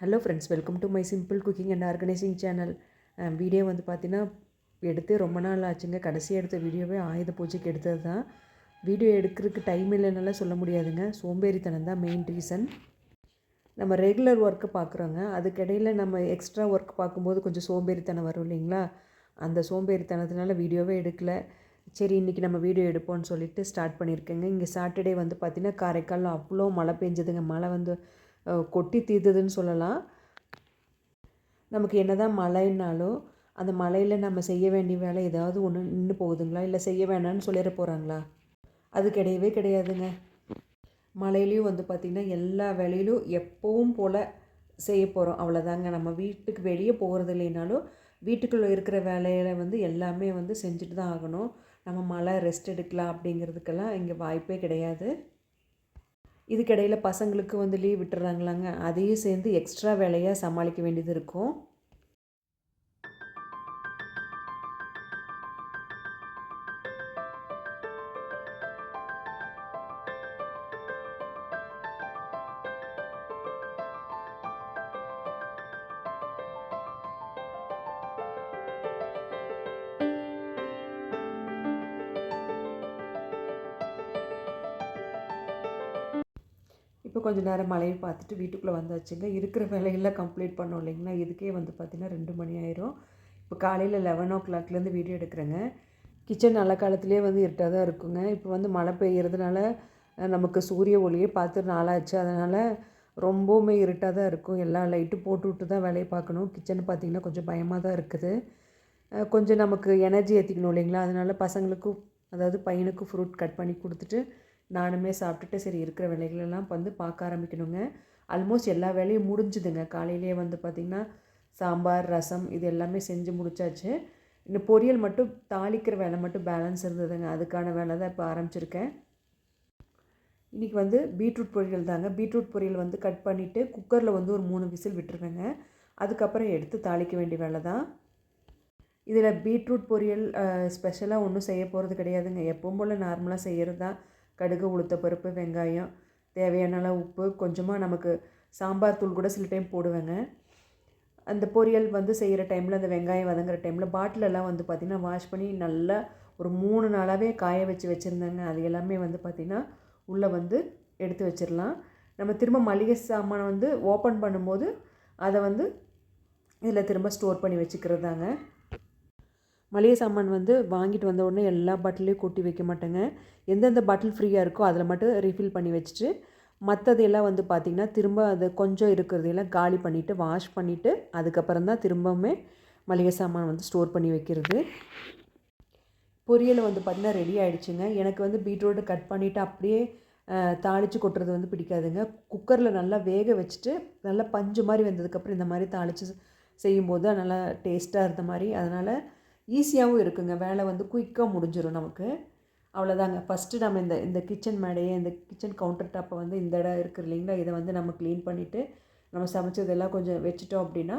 Hello friends welcome to my simple cooking and organising channel video வந்து பார்த்தீங்கன்னா எடுத்து ரொம்ப நாள் ஆச்சுங்க. கடைசி எடுத்த வீடியோவே ஆயுத பூஜைக்கு எடுத்தது தான். வீடியோ எடுக்கிறதுக்கு டைம் இல்லைனால சொல்ல முடியாதுங்க. சோம்பேறித்தனம் தான் மெயின் ரீசன் நம்ம ரெகுலர் ஒர்க்கு பார்க்குறோங்க அதுக்கிடையில் நம்ம எக்ஸ்ட்ரா ஒர்க் பார்க்கும்போது கொஞ்சம் சோம்பேறித்தனம் வரும் இல்லைங்களா? அந்த சோம்பேறித்தனத்தினால வீடியோவே எடுக்கல. சரி இன்றைக்கி நம்ம வீடியோ எடுப்போம்னு சொல்லிட்டு ஸ்டார்ட் பண்ணியிருக்கேங்க. இங்கே சாட்டர்டே வந்து பார்த்திங்கன்னா காரைக்காலில் அவ்வளோ மழை பெஞ்சதுங்க. மழை வந்து கொட்டி தீர்த்ததுன்னு சொல்லலாம். நமக்கு என்னதான் மழைன்னாலும் அந்த மழையில் நம்ம செய்ய வேண்டிய வேலை ஏதாவது ஒன்று நின்று போகுதுங்களா? இல்லை செய்ய வேணாம்னு சொல்லிட போகிறாங்களா அது கிடையவே கிடையாதுங்க. மழையிலையும் வந்து பார்த்திங்கன்னா எல்லா வேலையிலும் எப்பவும் போல் செய்ய போகிறோம் அவ்வளோதாங்க நம்ம வீட்டுக்கு வெளியே போகிறது இல்லைனாலும் வீட்டுக்குள்ளே இருக்கிற வேலையில் வந்து எல்லாமே வந்து செஞ்சுட்டு தான் ஆகணும். நம்ம மழை ரெஸ்ட் எடுக்கலாம் அப்படிங்கிறதுக்கெல்லாம் இங்கே வாய்ப்பே கிடையாது. இதுக்கிடையில் பசங்களுக்கு வந்து லீவ் விட்டுறாங்களாங்க. அதையும் சேர்ந்து எக்ஸ்ட்ரா வேலையாக சமாளிக்க வேண்டியது இருக்கும். இப்போ கொஞ்சம் நேரம் மழையை பார்த்துட்டு வீட்டுக்குள்ளே வந்தாச்சுங்க இருக்கிற வேலையெல்லாம் கம்ப்ளீட் பண்ணோம் இல்லைங்களா? இதுக்கே வந்து பார்த்திங்கன்னா ரெண்டு மணி ஆயிரும். இப்போ காலையில் லெவன் ஓ கிளாக்லேருந்து வீடியோ எடுக்கிறேங்க. கிச்சன் நல்ல காலத்துலேயே வந்து இருட்டாக தான் இருக்குங்க. இப்போ வந்து மழை பெய்யறதுனால நமக்கு சூரிய ஒளியே பார்த்து நாளாச்சு. அதனால் ரொம்பவுமே இருட்டாக தான் இருக்கும். எல்லா லைட்டும் போட்டு விட்டு தான் வேலையை பார்க்கணும். கிச்சன் பார்த்திங்கன்னா கொஞ்சம் பயமாக தான் இருக்குது. கொஞ்சம் நமக்கு எனர்ஜி ஏற்றிக்கணும் இல்லைங்களா? அதனால் பசங்களுக்கும் அதாவது பையனுக்கும் ஃப்ரூட் கட் பண்ணி கொடுத்துட்டு நானுமே சாப்பிட்டுட்டு சரி இருக்கிற வேலைகளெல்லாம் வந்து பார்க்க ஆரம்பிக்கணுங்க. ஆல்மோஸ்ட் எல்லா வேலையும் முடிஞ்சுதுங்க. காலையிலேயே வந்து பார்த்திங்கன்னா சாம்பார் ரசம் இது எல்லாமே செஞ்சு முடிச்சாச்சு. இந்த பொரியல் மட்டும் தாளிக்கிற வேலை மட்டும் பேலன்ஸ் இருந்ததுங்க. அதுக்கான வேலை தான் இப்போ ஆரம்பிச்சிருக்கேன். இன்றைக்கி வந்து பீட்ரூட் பொரியல் தாங்க. பீட்ரூட் பொரியல் வந்து கட் பண்ணிவிட்டு குக்கரில் வந்து ஒரு மூணு விசில் விட்டுருவேங்க. அதுக்கப்புறம் எடுத்து தாளிக்க வேண்டிய வேலை தான். இதில் பீட்ரூட் பொரியல் ஸ்பெஷலாக ஒன்றும் செய்ய போகிறது கிடையாதுங்க. எப்பவும் போல் நார்மலாக செய்கிறது தான் கடுகு உளுத்த பருப்பு வெங்காயம் தேவையான அளவு உப்பு கொஞ்சமாக நமக்கு சாம்பார் தூள் கூட சில டைம் போடுவேங்க. அந்த பொரியல் வந்து செய்கிற டைமில் அந்த வெங்காயம் வதங்குற டைமில் பாட்டிலெல்லாம் வந்து பார்த்திங்கன்னா வாஷ் பண்ணி நல்லா ஒரு மூணு நாளாகவே காய வச்சு வச்சுருந்தேங்க. அது எல்லாமே வந்து பார்த்திங்கன்னா உள்ளே வந்து எடுத்து வச்சிடலாம் நம்ம திரும்ப மளிகை சாமானை வந்து ஓப்பன் பண்ணும்போது அதை வந்து இதில் திரும்ப ஸ்டோர் பண்ணி வச்சுக்கிறதாங்க. மளிகை சாமான் வந்து வாங்கிட்டு வந்த உடனே எல்லா பாட்டிலையும் கொட்டி வைக்க மாட்டேங்க. எந்தெந்த பாட்டில் ஃப்ரீயாக இருக்கோ அதில் மட்டும் ரீஃபில் பண்ணி வச்சுட்டு மற்றதெல்லாம் வந்து பார்த்திங்கன்னா திரும்ப அது கொஞ்சம் இருக்கிறதையெல்லாம் காலி பண்ணிவிட்டு வாஷ் பண்ணிவிட்டு அதுக்கப்புறம் தான் திரும்பவுமே மளிகை சாமான் வந்து ஸ்டோர் பண்ணி வைக்கிறது. பொரியல் வந்து பார்த்திங்கன்னா ரெடி ஆகிடுச்சுங்க எனக்கு வந்து பீட்ரூட்டை கட் பண்ணிவிட்டு அப்படியே தாளித்து கொட்டுறது வந்து பிடிக்காதுங்க. குக்கரில் நல்லா வேக வச்சுட்டு நல்லா பஞ்சு மாதிரி வந்ததுக்கப்புறம் இந்த மாதிரி தாளித்து செய்யும்போது நல்லா டேஸ்ட்டாக இருந்த மாதிரி. அதனால் ஈஸியாகவும் இருக்குங்க. வேலை வந்து குயிக்காக முடிஞ்சிடும் நமக்கு. அவ்வளோதாங்க ஃபஸ்ட்டு நம்ம இந்த இந்த கிச்சன் மேடையை இந்த கிச்சன் கவுண்டர் டாப்பை வந்து இந்த இடம் இருக்குது இல்லைங்களா? இதை வந்து நம்ம க்ளீன் பண்ணிவிட்டு நம்ம சமைச்சதெல்லாம் கொஞ்சம் வச்சுட்டோம் அப்படின்னா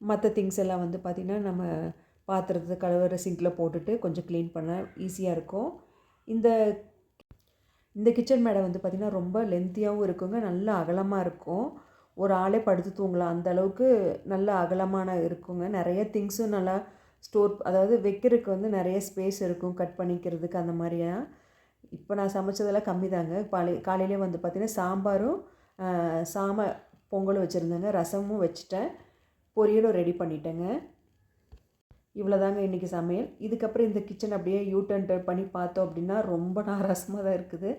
மற்ற திங்ஸ் எல்லாம் வந்து பார்த்திங்கன்னா நம்ம பாத்திரத்தை கழுவுற சிங்கில் போட்டுட்டு கொஞ்சம் க்ளீன் பண்ண ஈஸியாக இருக்கும். இந்த இந்த கிச்சன் மேடை வந்து பார்த்திங்கன்னா ரொம்ப லென்த்தியாகவும் இருக்குங்க. நல்ல அகலமாக இருக்கும். ஒரு ஆளே படுத்து தூங்கலாம். அந்த அளவுக்கு நல்ல அகலமான இருக்குங்க. நிறைய திங்ஸும் நல்லா ஸ்டோர் அதாவது வைக்கிறதுக்கு வந்து நிறைய ஸ்பேஸ் இருக்கும் கட் பண்ணிக்கிறதுக்கு அந்த மாதிரியா இப்போ நான் சமைச்சதெல்லாம் கம்மி தாங்க காலை காலையிலே வந்து பார்த்திங்கன்னா சாம்பாரும் சாம பொங்கலும் வச்சுருந்தேங்க. ரசமும் வச்சுட்டேன். பொரியலும் ரெடி பண்ணிட்டேங்க. இவ்வளோதாங்க இன்றைக்கி சமையல். இதுக்கப்புறம் இந்த கிச்சன் அப்படியே யூ டர்ன் பண்ணி பார்த்தோம் அப்படின்னா ரொம்ப நாராசமாக தான் இருக்குது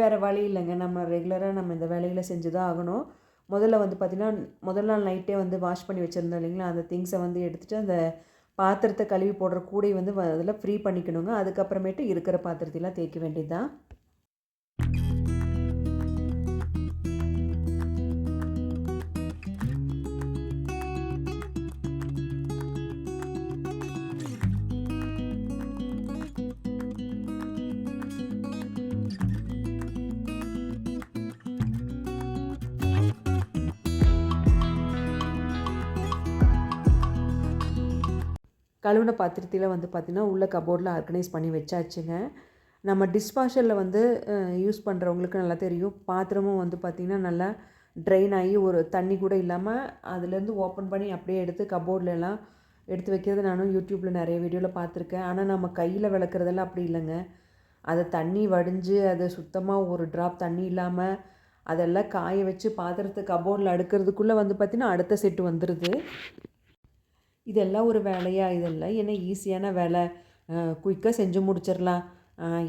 வேறு வழி இல்லைங்க. நம்ம ரெகுலராக நம்ம இந்த வேலைகளை செஞ்சு தான் ஆகணும். முதல்ல வந்து பார்த்திங்கன்னா முதல் நாள் நைட்டே வந்து வாஷ் பண்ணி வச்சுருந்தோம் இல்லைங்களா? அந்த திங்ஸை வந்து எடுத்துகிட்டு அந்த பாத்திரத்தை கழுவி போடுற கூடை வந்து அதில் ஃப்ரீ பண்ணிக்கணுங்க. அதுக்கப்புறமேட்டு இருக்கிற பாத்திரத்தையெல்லாம் தேய்க்க வேண்டியது தான் கழுவின பாத்திரத்தில் வந்து பார்த்திங்கன்னா உள்ள கபோர்டில் ஆர்கனைஸ் பண்ணி வச்சாச்சுங்க. நம்ம டிஷ்வாஷரில் வந்து யூஸ் பண்ணுறவங்களுக்கு நல்லா தெரியும். பாத்திரமும் வந்து பார்த்திங்கன்னா நல்லா ட்ரெயின் ஆகி ஒரு தண்ணி கூட இல்லாமல் அதுலேருந்து ஓப்பன் பண்ணி அப்படியே எடுத்து கபோர்ட்லலாம் எடுத்து வைக்கிறது நானும் யூடியூப்பில் நிறைய வீடியோவில் பார்த்துருக்கேன் ஆனால் நம்ம கையில் விளக்குறதெல்லாம் அப்படி இல்லைங்க. அதை தண்ணி வடிஞ்சு அதை சுத்தமாக ஒரு ட்ராப் தண்ணி இல்லாமல் அதெல்லாம் காய வச்சு பாத்திரத்தை கபோர்டில் அடுக்கிறதுக்குள்ளே வந்து பார்த்திங்கன்னா அடுத்த செட்டு வந்துடுது இதெல்லாம் ஒரு வேலையா? இதெல்லாம் என்ன ஈஸியான வேலை? குயிக்காக செஞ்சு முடிச்சிடலாம்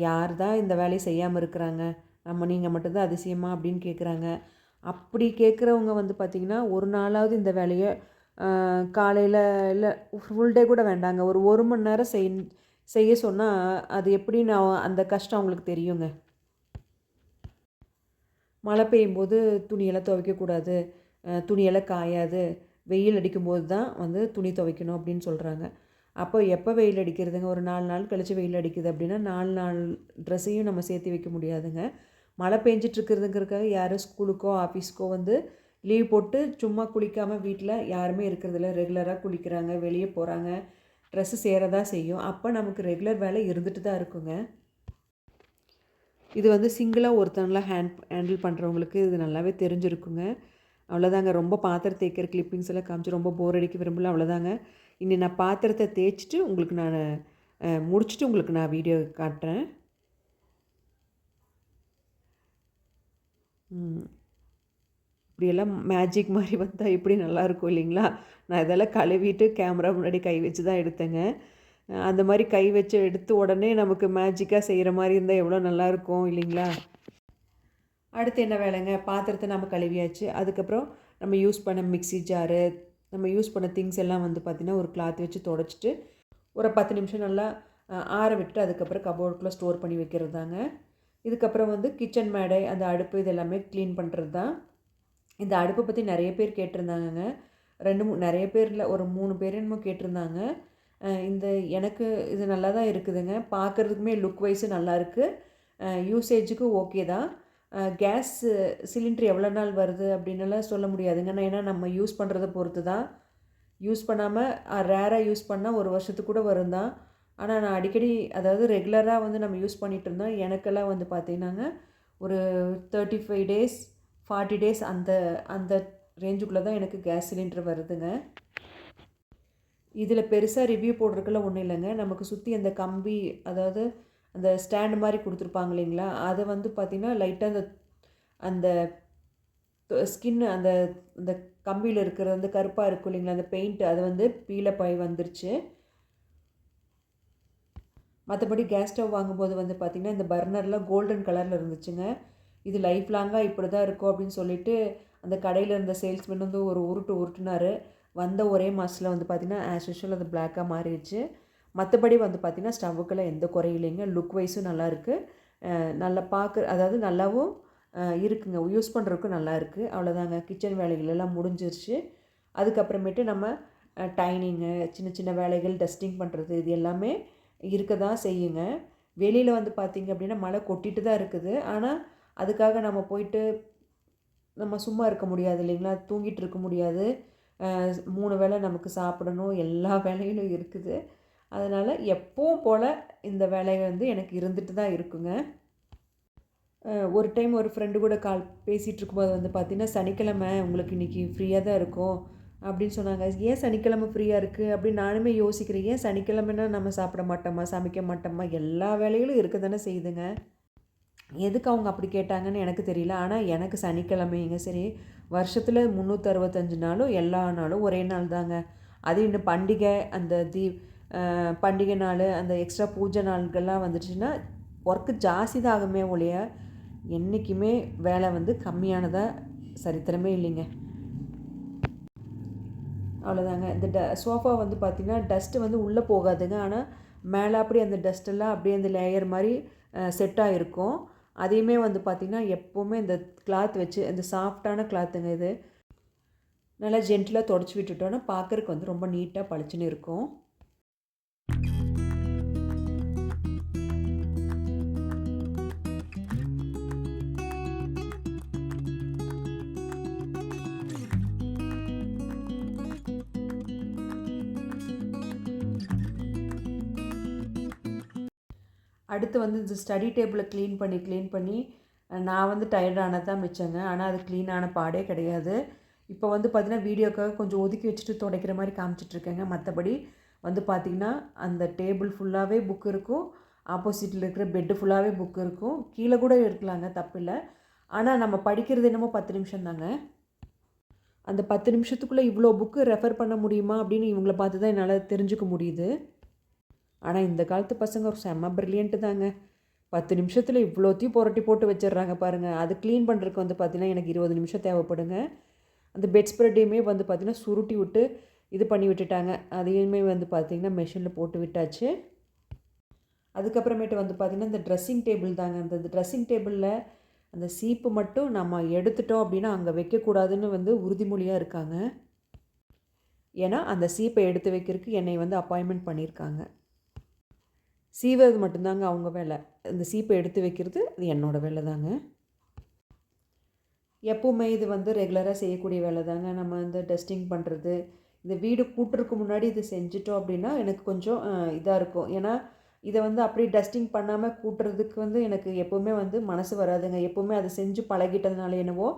யார் தான் இந்த வேலையை செய்யாமல் இருக்கிறாங்க? நம்ம நீங்கள் மட்டும்தான் அதிசயமா அப்படின்னு கேட்குறாங்க அப்படி கேட்குறவங்க வந்து பார்த்திங்கன்னா ஒரு நாளாவது இந்த வேலையை காலையில் இல்லை ஃபுல் டே கூட வேண்டாங்க. ஒரு ஒரு மணி நேரம் செய் செய்ய சொன்னால் அது எப்படி நான் அந்த கஷ்டம் அவங்களுக்கு தெரியுங்க. மழை பெய்யும்போது துணியெல்லாம் துவைக்கக்கூடாது. துணியெல்லாம் காயாது. வெயில் அடிக்கும்போது தான் வந்து துணி துவைக்கணும் அப்படின்னு சொல்கிறாங்க அப்போ எப்போ வெயில் அடிக்கிறதுங்க? ஒரு நாலு நாள் கழித்து வெயில் அடிக்குது அப்படின்னா நாலு நாள் ட்ரெஸ்ஸையும் நம்ம சேர்த்து வைக்க முடியாதுங்க. மழை பெஞ்சிட்ருக்குறதுங்கிறக்காக யாரும் ஸ்கூலுக்கோ ஆஃபீஸ்க்கோ வந்து லீவ் போட்டு சும்மா குளிக்காமல் வீட்டில் யாருமே இருக்கிறதில்ல ரெகுலராக குளிக்கிறாங்க வெளியே போகிறாங்க ட்ரெஸ்ஸு சேரதா செய்யும். அப்போ நமக்கு ரெகுலர் வேலை இருந்துட்டு தான் இருக்குங்க. இது வந்து சிங்கிளாக ஒருத்தங்களாம் ஹேண்ட் ஹேண்டில் பண்ணுறவங்களுக்கு இது நல்லாவே தெரிஞ்சிருக்குங்க. அவ்வளோதாங்க. ரொம்ப பாத்திரம் தேய்க்கிற கிளிப்பிங்ஸ் எல்லாம் காமிச்சு ரொம்ப போர் அடிக்க விரும்பல. அவ்வளோதாங்க. இன்னி நான் பாத்திரத்தை தேய்ச்சிட்டு உங்களுக்கு நான் முடிச்சுட்டு உங்களுக்கு நான் வீடியோ காட்டுறேன். இப்படியெல்லாம் மேஜிக் மாதிரி வந்தால் எப்படி நல்லாயிருக்கும் இல்லைங்களா? நான் இதெல்லாம் கழுவிட்டு கேமரா முன்னாடி கை வச்சு தான் எடுத்தேங்க. அந்த மாதிரி கை வச்சு எடுத்து உடனே நமக்கு மேஜிக்காக செய்கிற மாதிரி இருந்தால் எவ்வளோ நல்லாயிருக்கும் இல்லைங்களா? அடுத்து என்ன வேலைங்க? பாத்திரத்தை நம்ம கழுவியாச்சு. அதுக்கப்புறம் நம்ம யூஸ் பண்ண மிக்ஸி ஜாரு நம்ம யூஸ் பண்ண திங்ஸ் எல்லாம் வந்து பார்த்திங்கன்னா ஒரு கிளாத் வச்சு தொடச்சிட்டு ஒரு பத்து நிமிஷம் நல்லா ஆற விட்டு அதுக்கப்புறம் கபோர்டுக்குள்ளே ஸ்டோர் பண்ணி வைக்கிறது தாங்க இதுக்கப்புறம் வந்து கிச்சன் மேடை அந்த அடுப்பு இது எல்லாமே க்ளீன் பண்ணுறது தான் இந்த அடுப்பை பற்றி நிறைய பேர் கேட்டிருந்தாங்கங்க. ரெண்டு மூ நிறைய பேரில் ஒரு மூணு பேர் என்னமோ கேட்டிருந்தாங்க. இந்த எனக்கு இது நல்லா தான் இருக்குதுங்க. பார்க்குறதுக்குமே லுக் வைஸு நல்லா இருக்குது யூசேஜுக்கு ஓகே தான். கேஸ் சிலிண்டர் எவ்வளோ நாள் வருது அப்படின்னுலாம் சொல்ல முடியாதுங்க. ஏன்னா நம்ம யூஸ் பண்ணுறத பொறுத்து தான் யூஸ் பண்ணாமல் ரேராக யூஸ் பண்ணால் ஒரு வருஷத்துக்கு கூட வரும் தான் ஆனால் நான் அடிக்கடி அதாவது ரெகுலராக வந்து நம்ம யூஸ் பண்ணிகிட்டு இருந்தோம். எனக்கெல்லாம் வந்து பார்த்தீங்கன்னாங்க ஒரு thirty five days forty days அந்த அந்த ரேஞ்சுக்குள்ளே தான் எனக்கு கேஸ் சிலிண்டர் வருதுங்க. இதில் பெருசாக ரிவ்யூ போடுறதுக்கெல்லாம் ஒன்றும் இல்லைங்க. நமக்கு சுற்றி அந்த கம்பி அதாவது அந்த ஸ்டாண்டு மாதிரி கொடுத்துருப்பாங்க இல்லைங்களா? அதை வந்து பார்த்திங்கன்னா லைட்டாக அந்த அந்த ஸ்கின் அந்த அந்த கம்பியில் இருக்கிற அந்த கருப்பாக இருக்கும் இல்லைங்களா? அந்த பெயிண்ட் அது வந்து பாய் வந்துருச்சு. மற்றபடி கேஸ் ஸ்டவ் வாங்கும்போது வந்து பார்த்திங்கன்னா இந்த பர்னர்லாம் கோல்டன் கலரில் இருந்துச்சுங்க. இது லைஃப் லாங்காக இப்படி தான் இருக்கும் அப்படின்னு சொல்லிட்டு அந்த கடையில் இருந்த சேல்ஸ்மேன் வந்து ஒரு உருட்டு உருட்டுனாரு. வந்த ஒரே மாதத்தில் வந்து பார்த்திங்கன்னா ஆஸ் யூஷுவல் அது பிளாக்காக மாறிடுச்சு. மற்றபடி வந்து பார்த்திங்கன்னா ஸ்டவ்வுக்கெல்லாம் எந்த குறையும் இல்லைங்க. லுக் வைஸும் நல்லா இருக்குது நல்லா பார்க்க அதாவது நல்லாவும் இருக்குங்க. யூஸ் பண்ணுறதுக்கும் நல்லா இருக்குது அவ்வளோதாங்க கிச்சன் வேலைகள் எல்லாம் முடிஞ்சிருச்சு. அதுக்கப்புறமேட்டு நம்ம டைனிங்கு சின்ன சின்ன வேலைகள் டஸ்டிங் பண்ணுறது இது எல்லாமே இருக்க தான் செய்யுங்க. வெளியில் வந்து பார்த்திங்க அப்படின்னா மழை கொட்டிட்டு தான் இருக்குது. ஆனால் அதுக்காக நம்ம போயிட்டு நம்ம சும்மா இருக்க முடியாது இல்லைங்களா? தூங்கிட்டு இருக்க முடியாது. மூணு வேளை நமக்கு சாப்பிடணும். எல்லா வேலையிலும் இருக்குது. அதனால் எப்பவும் போல் இந்த வேலை வந்து எனக்கு இருந்துட்டு தான் இருக்குங்க. ஒரு டைம் ஒரு ஃப்ரெண்டு கூட கால் பேசிகிட்டு இருக்கும்போது வந்து பார்த்தீங்கன்னா சனிக்கிழமை உங்களுக்கு இன்றைக்கி ஃப்ரீயாக தான் இருக்கும். அப்படின்னு சொன்னாங்க. ஏன் சனிக்கிழமை ஃப்ரீயாக இருக்குது அப்படின்னு நானுமே யோசிக்கிறேன். ஏன் சனிக்கிழமைனா நம்ம சாப்பிட மாட்டோமா சமைக்க மாட்டோமா? எல்லா வேலைகளும் இருக்க தானே செய்யுதுங்க. எதுக்கு அவங்க அப்படி கேட்டாங்கன்னு எனக்கு தெரியல. ஆனால் எனக்கு சனிக்கிழமைங்க. சரி வருஷத்தில் முந்நூற்றறுபத்தஞ்சு நாளும் எல்லா நாளும் ஒரே நாள் தாங்க அது இன்னும் பண்டிகை அந்த தீ பண்டிகை நாள் அந்த எக்ஸ்ட்ரா பூஜை நாள்கள்லாம் வந்துடுச்சுன்னா ஒர்க்கு ஜாஸ்தி தான் ஆகுமே ஒழிய என்றைக்குமே வேலை வந்து கம்மியானதாக சரித்திரமே இல்லைங்க. அவ்வளோதாங்க இந்த ட சோஃபா வந்து பார்த்திங்கன்னா டஸ்ட்டு வந்து உள்ளே போகாதுங்க. ஆனால் மேலே அப்படி அந்த டஸ்ட்டெல்லாம் அப்படியே அந்த லேயர் மாதிரி செட்டாக இருக்கும் அதையுமே வந்து பார்த்திங்கன்னா எப்போவுமே இந்த கிளாத் வச்சு இந்த சாஃப்டான கிளாத்துங்க இது. நல்லா ஜென்டிலாக தொடச்சி விட்டுட்டோன்னா பார்க்குறக்கு வந்து ரொம்ப நீட்டாக பளிச்சுன்னு இருக்கும். அடுத்து வந்து இந்த ஸ்டடி டேபிளை க்ளீன் பண்ணி க்ளீன் பண்ணி நான் வந்து டயர்டானது தான் மிச்சங்க. ஆனால் அது க்ளீனான பாடே கிடையாது. இப்போ வந்து பார்த்தீங்கன்னா வீடியோக்காக கொஞ்சம் ஒதுக்கி வச்சுட்டு துடைக்கிற மாதிரி காமிச்சிட்ருக்கேங்க. மற்றபடி வந்து பார்த்திங்கன்னா அந்த டேபிள் ஃபுல்லாகவே புக் இருக்கும். ஆப்போசிட்டில் இருக்கிற பெட்டு ஃபுல்லாகவே புக் இருக்கும். கீழே கூட இருக்கலாங்க தப்பில்லை. ஆனால் நம்ம படிக்கிறது என்னமோ பத்து நிமிஷம் தாங்க. அந்த பத்து நிமிஷத்துக்குள்ளே இவ்வளோ புக்கு ரெஃபர் பண்ண முடியுமா அப்படின்னு இவங்கள பார்த்து தான் என்னால் தெரிஞ்சுக்க முடியுது. ஆனால் இந்த காலத்து பசங்க ஒரு செம்ம ப்ரில்லியண்ட்டு தாங்க. பத்து நிமிஷத்தில் இவ்வளோத்தையும் புரட்டி போட்டு வச்சிடுறாங்க பாருங்கள் அது க்ளீன் பண்ணுறதுக்கு வந்து பார்த்திங்கன்னா எனக்கு இருபது நிமிஷம் தேவைப்படுங்க. அந்த பெட் ஸ்ப்ரெட்டையுமே வந்து பார்த்திங்கன்னா சுருட்டி விட்டு இது பண்ணி விட்டுட்டாங்க. அதையுமே வந்து பார்த்திங்கன்னா மிஷினில் போட்டு விட்டாச்சு. அதுக்கப்புறமேட்டு வந்து பார்த்திங்கன்னா இந்த ட்ரெஸ்ஸிங் டேபிள் தாங்க. அந்த ட்ரெஸ்ஸிங் டேபிளில் அந்த சீப்பு மட்டும் நம்ம எடுத்துட்டோம் அப்படின்னா அங்கே வைக்கக்கூடாதுன்னு வந்து உறுதிமொழியாக இருக்காங்க. ஏன்னா அந்த சீப்பை எடுத்து வைக்கிறதுக்கு என்னை வந்து அப்பாயின்மெண்ட் பண்ணியிருக்காங்க. சீவது மட்டும்தாங்க அவங்க வேலை. இந்த சீப்பை எடுத்து வைக்கிறது அது என்னோடய வேலை தாங்க எப்போவுமே இது வந்து ரெகுலராக செய்யக்கூடிய வேலை தாங்க நம்ம வந்து டஸ்டிங் பண்ணுறது இந்த வீடு கூட்டுறதுக்கு முன்னாடி இது செஞ்சிட்டோம் அப்படின்னா எனக்கு கொஞ்சம் இதாக இருக்கும். ஏன்னா இதை வந்து அப்படியே டஸ்டிங் பண்ணாமல் கூட்டுறதுக்கு வந்து எனக்கு எப்போவுமே வந்து மனசு வராதுங்க. எப்போவுமே அதை செஞ்சு பழகிட்டதுனால என்னவோ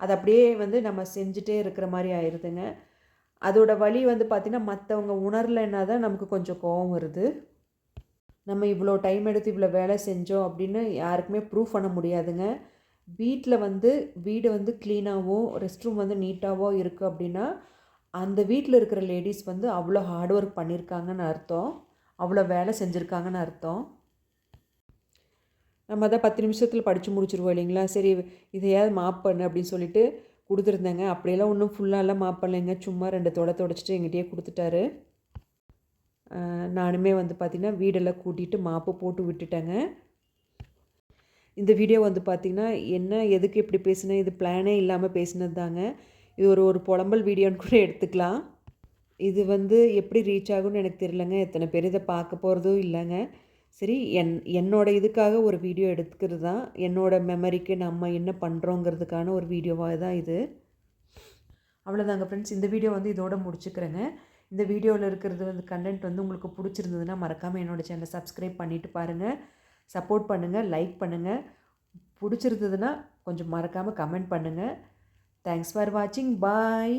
அது அப்படியே வந்து நம்ம செஞ்சுட்டே இருக்கிற மாதிரி ஆயிடுதுங்க அதோடய வழி வந்து பார்த்திங்கன்னா மற்றவங்க உணரலைன்னா தான் நமக்கு கொஞ்சம் கோபம் வருது. நம்ம இவ்வளோ டைம் எடுத்து இவ்வளோ வேலை செஞ்சோம் அப்படின்னு யாருக்குமே ப்ரூவ் பண்ண முடியாதுங்க. வீட்டில் வந்து வீடு வந்து க்ளீனாகவோ ரெஸ்ட் ரூம் வந்து நீட்டாகவோ இருக்குது அப்படின்னா அந்த வீட்டில் இருக்கிற லேடிஸ் வந்து அவ்வளோ ஹார்ட் ஒர்க் பண்ணியிருக்காங்கன்னு அர்த்தம். அவ்வளோ வேலை செஞ்சுருக்காங்கன்னு அர்த்தம். நம்ம தான் பத்து நிமிஷத்தில் படித்து முடிச்சிருவோம் இல்லைங்களா? சரி இதையாவது மாப் பண்ணு அப்படின்னு சொல்லிட்டு கொடுத்துருந்தேங்க. அப்படியெல்லாம் ஒன்றும் ஃபுல்லாலாம் மாப் பண்ணலைங்க. சும்மா ரெண்டு தொட தொடச்சிட்டு எங்கிட்டயே கொடுத்துட்டாரு. நானுமே வந்து பார்த்திங்கன்னா வீடெல்லாம் கூட்டிகிட்டு மாப்பு போட்டு விட்டுட்டேங்க. இந்த வீடியோ வந்து பார்த்திங்கன்னா என்ன எதுக்கு இப்படி பேசினேன் இது பிளானே இல்லாமல் பேசினது தாங்க. இது ஒரு ஒரு புலம்பல் வீடியோன்னு கூட எடுத்துக்கலாம். இது வந்து எப்படி ரீச் ஆகும்னு எனக்கு தெரியலங்க. எத்தனை பேர் இதை பார்க்க போகிறதும் இல்லைங்க. சரி என் என்னோட இதுக்காக ஒரு வீடியோ எடுத்துக்கிறது தான். என்னோடய மெமரிக்கு நம்ம என்ன பண்ணுறோங்கிறதுக்கான ஒரு வீடியோவாக தான் இது. அவ்வளோதாங்க ஃப்ரெண்ட்ஸ் இந்த வீடியோ வந்து இதோட முடிச்சுக்கிறேங்க. இந்த வீடியோவில் இருக்கிறது வந்து கண்டென்ட் வந்து உங்களுக்கு பிடிச்சிருந்ததுன்னா மறக்காமல் என்னோடய சேனலை சப்ஸ்கிரைப் பண்ணிவிட்டு பாருங்கள் சப்போர்ட் பண்ணுங்கள் லைக் பண்ணுங்கள் பிடிச்சிருந்ததுன்னா கொஞ்சம் மறக்காமல் கமெண்ட் பண்ணுங்கள் தேங்க்ஸ் ஃபார் வாட்சிங் பாய்